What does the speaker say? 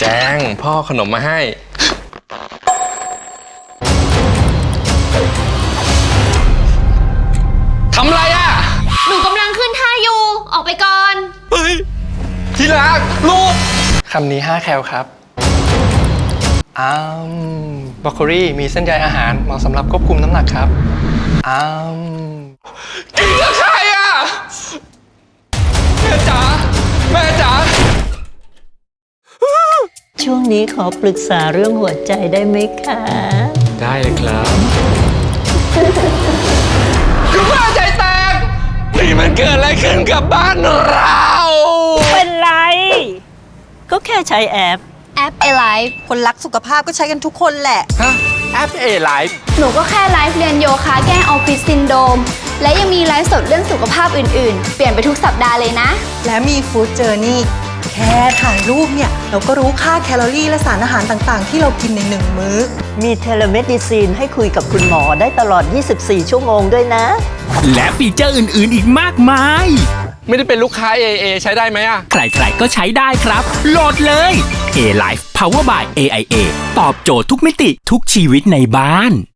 แจงพ่อขนมมาให้ ทำไรอะ หนูกำลังขึ้นท่าอยู่ ออกไปก่อน เฮ้ย ที่รักลูก คำนี้ 5 แคลครับอ้ามบรอกโคลีมีเส้นใยอาหารเหมาะสำหรับควบคุมน้ำหนักครับอ้ามกินกับ ช่วงนี้ขอปรึกษาเรื่องหัวใจได้ไหมคะ ได้เลยครับคุณแม่ใจแตกนี่มันเกิดอะไรขึ้นกับบ้านเรา เป็นไร ก็แค่ใช้แอป แอป a l i v e คนรักสุขภาพก็ใช้กันทุกคนแหละ ฮะ แอปเอไลฟ์หนูก็แค่ไลฟ์เรียนโยคะแก้ออฟฟิศซินโดรมและยังมีไลฟ์สดเรื่องสุขภาพอื่นๆ เปลี่ยนไปทุกสัปดาห์เลยนะ และมีฟู้ดเจอร์นี่ แค่ถ่ายรูปเนี่ย เราก็รู้ค่าแคลอรี่และสารอาหารต่างๆ ที่เรากินในหนึ่งมื้อ มีเทเลเมดิซีนให้คุยกับคุณหมอได้ตลอด 24 ชั่วโมงด้วยนะ และฟีเจอร์อื่นๆ อีกมากมาย ไม่ได้เป็นลูกค้า AA ใช้ได้ไหมอะ ใครๆ ก็ใช้ได้ครับ โหลดเลย A Life Power by AIA ตอบโจทย์ทุกมิติทุกชีวิตในบ้าน